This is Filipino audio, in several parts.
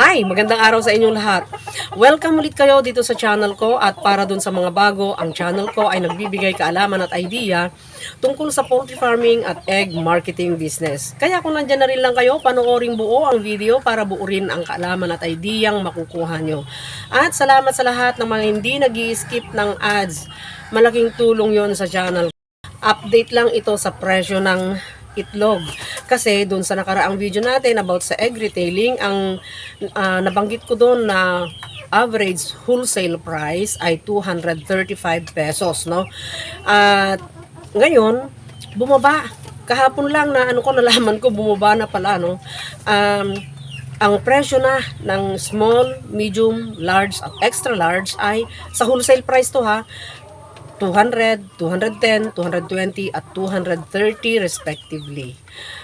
Hi! Magandang araw sa inyong lahat. Welcome ulit kayo dito sa channel ko at para dun sa mga bago, ang channel ko ay nagbibigay kaalaman at idea tungkol sa poultry farming at egg marketing business. Kaya kung nandyan na rin lang kayo, panoorin buo ang video para buo rin ang kaalaman at ideyang makukuha nyo. At salamat sa lahat ng mga hindi nag skip ng ads. Malaking tulong yon sa channel update lang ito sa presyo ng itlog. Kasi doon sa nakaraang video natin about sa egg retailing, ang ah, nabanggit ko doon na average wholesale price ay 235 pesos, no? At ngayon, bumaba. Kahapon lang na ano ko nalaman ko bumaba na pala, no? Um, ang presyo na ng small, medium, large at extra large ay sa wholesale price to ha, 200, 210, 220 at 230 respectively.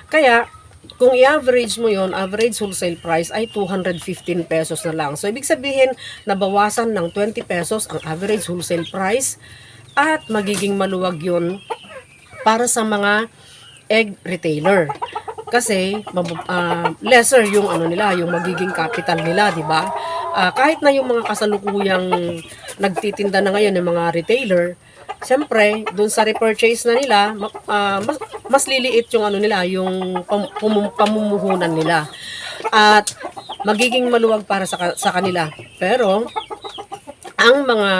Kaya kung i-average mo yon, average wholesale price ay 215 pesos na lang. So ibig sabihin, nabawasan ng 20 pesos ang average wholesale price at magiging maluwag yon para sa mga egg retailer. Kasi ah, lesser yung ano nila, yung magiging capital nila, di ba? Ah, kahit na yung mga kasalukuyang nagtitinda na ngayon ng mga retailer, siyempre, dun sa repurchase na nila, ah, mas, mas liliit yung ano nila, yung pam- pum- pamumuhunan nila. At magiging maluwag para sa, sa kanila. Pero, ang mga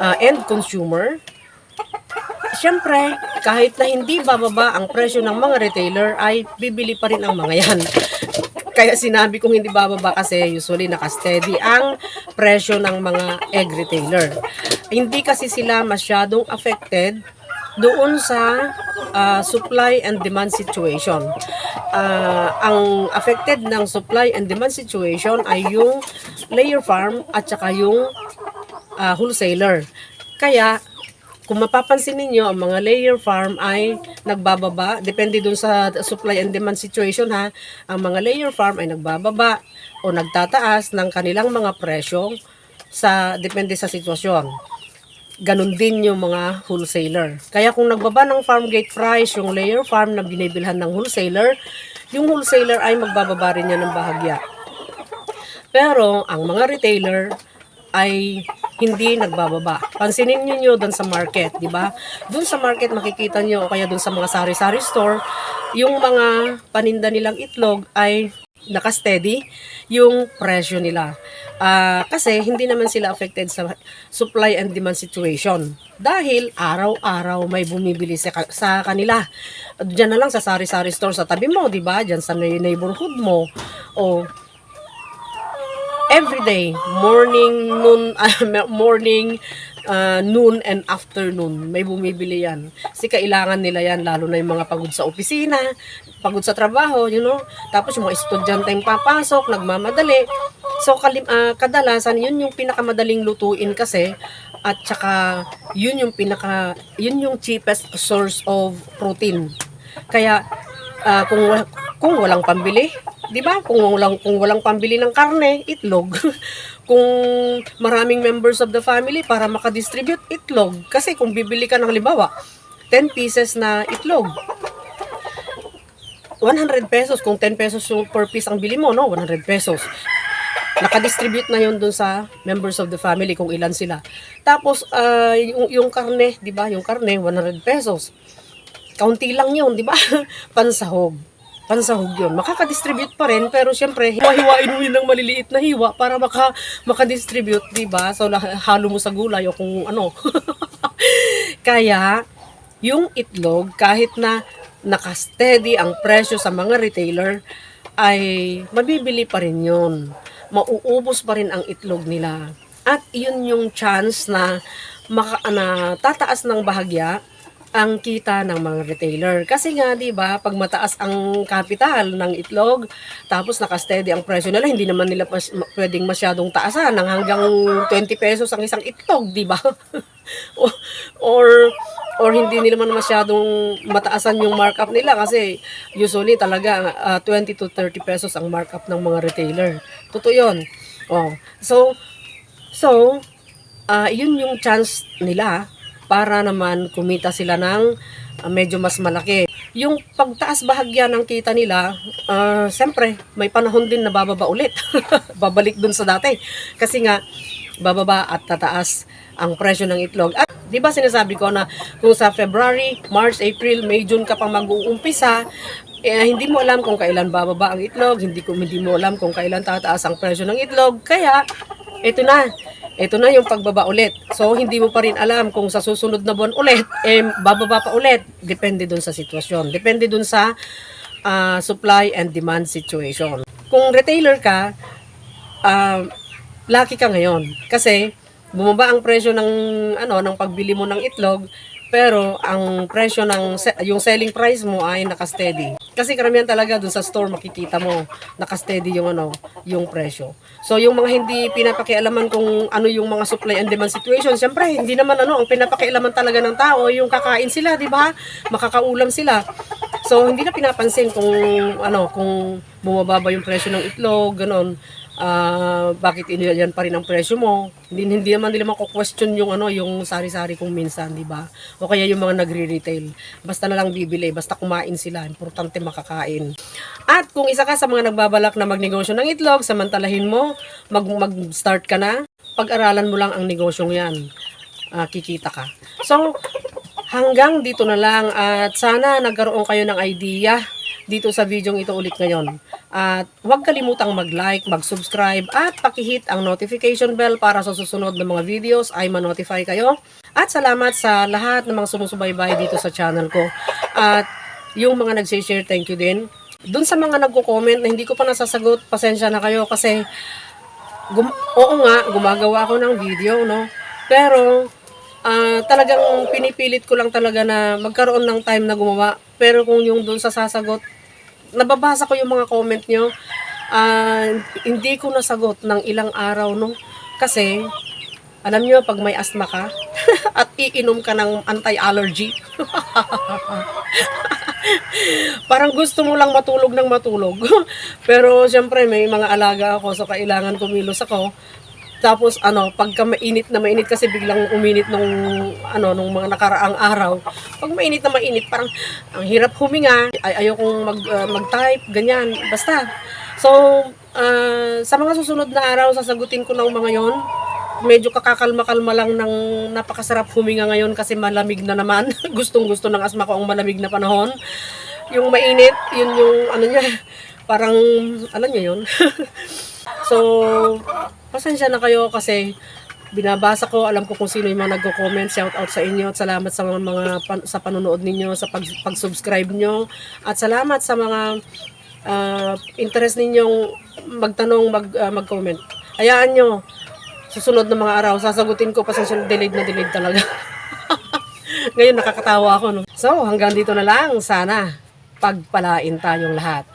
ah, end consumer, Siyempre, kahit na hindi bababa ang presyo ng mga retailer, ay bibili pa rin ang mga yan. Kaya sinabi kong hindi bababa kasi usually nakasteady ang presyo ng mga egg retailer. Hindi kasi sila masyadong affected doon sa ah, supply and demand situation. Ah, ang affected ng supply and demand situation ay yung layer farm at saka yung ah, wholesaler. Kaya kung mapapansin ninyo, ang mga layer farm ay nagbababa. Depende dun sa supply and demand situation ha. Ang mga layer farm ay nagbababa o nagtataas ng kanilang mga presyo sa depende sa sitwasyon. Ganon din yung mga wholesaler. Kaya kung nagbaba ng farm gate price, yung layer farm na binibilhan ng wholesaler, yung wholesaler ay magbababa rin yan ng bahagya. Pero ang mga retailer ay hindi nagbababa. Pansinin niyo nyo doon sa market, di ba? Doon sa market makikita nyo o kaya doon sa mga sari-sari store, yung mga paninda nilang itlog ay naka-steady yung presyo nila. Ah, kasi hindi naman sila affected sa supply and demand situation. Dahil araw-araw may bumibili sa, sa kanila. Diyan na lang sa sari-sari store sa tabi mo, di ba? Diyan sa neighborhood mo. O every day, morning, noon, ah, morning, ah, noon, and afternoon, may bumibili yan. Kasi kailangan nila yan, lalo na yung mga pagod sa opisina, pagod sa trabaho, you know. Tapos yung mga estudyante yung papasok, nagmamadali. So, kalim, ah, kadalasan, yun yung pinakamadaling lutuin kasi, at saka, yun yung pinaka, yun yung cheapest source of protein. Kaya, ah, kung, kung walang pambili, 'di ba? Kung walang kung walang pambili ng karne, itlog. kung maraming members of the family para makadistribute itlog kasi kung bibili ka ng halimbawa 10 pieces na itlog 100 pesos kung 10 pesos yung per piece ang bili mo no 100 pesos nakadistribute na yun dun sa members of the family kung ilan sila tapos ah, yung, yung karne di ba yung karne 100 pesos kaunti lang yun, di ba? Pansahog. Pansahog yun. Makaka-distribute pa rin, pero syempre, hiwa-hiwain mo yun ng maliliit na hiwa para maka, maka-distribute, di ba? So, lah- halo mo sa gulay o kung ano. Kaya, yung itlog, kahit na nakasteady ang presyo sa mga retailer, ay mabibili pa rin yun. Mauubos pa rin ang itlog nila. At yun yung chance na, maka, na tataas ng bahagya ang kita ng mga retailer. Kasi nga, 'di ba, pag mataas ang capital ng itlog, tapos naka-steady ang presyo nila, hindi naman nila pas, ma- pwedeng masyadong taasan ng hanggang 20 pesos ang isang itlog, 'di ba? Or or hindi nila man masyadong mataasan yung markup nila kasi usually talaga ah, 20 to 30 pesos ang markup ng mga retailer. Totoo 'yon. Oh. So so ah yun yung chance nila para naman kumita sila ng ah, medyo mas malaki. yung pagtaas bahagya ng kita nila, ah, siyempre, may panahon din na bababa ulit. Babalik dun sa dati. Kasi nga, bababa at tataas ang presyo ng itlog. At di ba sinasabi ko na kung sa February, March, April, May, June ka pang mag-uumpisa, eh, hindi mo alam kung kailan bababa ang itlog, hindi, ko, hindi mo alam kung kailan tataas ang presyo ng itlog. Kaya, ito na. Ito na yung pagbaba ulit. So, hindi mo pa rin alam kung sa susunod na buwan ulit, eh, bababa pa ulit. Depende dun sa sitwasyon. Depende dun sa ah, supply and demand situation. Kung retailer ka, ah, lucky ka ngayon. Kasi, bumaba ang presyo ng, ano, ng pagbili mo ng itlog, pero ang presyo ng yung selling price mo ay naka-steady. Kasi karamihan talaga dun sa store makikita mo naka-steady yung ano, yung presyo. So yung mga hindi pinapakialaman kung ano yung mga supply and demand situation, syempre hindi naman ano, ang pinapakialaman talaga ng tao yung kakain sila, di ba? Makakaulam sila. So hindi na pinapansin kung ano, kung bumababa yung presyo ng itlog, ganon. Ah, bakit yan pa rin ang presyo mo? Hindi, hindi naman nila mako-question yung ano, yung sari-sari kung minsan, di ba? O kaya yung mga nagre-retail. Basta na lang bibili, basta kumain sila, importante makakain. At kung isa ka sa mga nagbabalak na magnegosyo ng itlog, samantalahin mo, mag, mag-start ka na, pag-aralan mo lang ang negosyong yan. Ah, kikita ka. So, hanggang dito na lang at sana nagkaroon kayo ng idea dito sa video ito ulit ngayon. At huwag kalimutang mag-like, mag-subscribe at pakihit ang notification bell para sa susunod na mga videos ay ma-notify kayo. At salamat sa lahat ng mga sumusubaybay dito sa channel ko. At yung mga nag-share, thank you din. Doon sa mga nagko-comment na hindi ko pa nasasagot, pasensya na kayo kasi gum- oo nga, gumagawa ako ng video, no? Pero ah, talagang pinipilit ko lang talaga na magkaroon ng time na gumawa. Pero kung yung doon sa sasagot, nababasa ko yung mga comment nyo, ah, hindi ko nasagot ng ilang araw, no? Kasi, alam nyo, pag may asthma ka, at iinom ka ng anti-allergy, parang gusto mo lang matulog ng matulog. Pero, syempre, may mga alaga ako, so kailangan kumilos ako. Tapos ano, pagka mainit na mainit kasi biglang uminit nung ano nung mga nakaraang araw. Pag mainit na mainit, parang ang hirap huminga. Ay ayokong mag uh, mag-type, ganyan. Basta. So, ah, sa mga susunod na araw sasagutin ko ng mga 'yon. Medyo kakakalma-kalma lang ng napakasarap huminga ngayon kasi malamig na naman. Gustong-gusto ng asma ko ang malamig na panahon. Yung mainit, yun yung ano niya, parang alam niyo yun. so, pasensya na kayo kasi binabasa ko, alam ko kung sino yung mga nagko-comment, shout out sa inyo at salamat sa mga, mga pan- sa panonood ninyo, sa pag, pag-subscribe nyo at salamat sa mga ah, interest ninyong magtanong, mag, ah, mag-comment. Hayaan nyo, susunod na mga araw, sasagutin ko, pasensya na delayed na delayed talaga. Ngayon nakakatawa ako, no? So, hanggang dito na lang, sana pagpalain tayong lahat.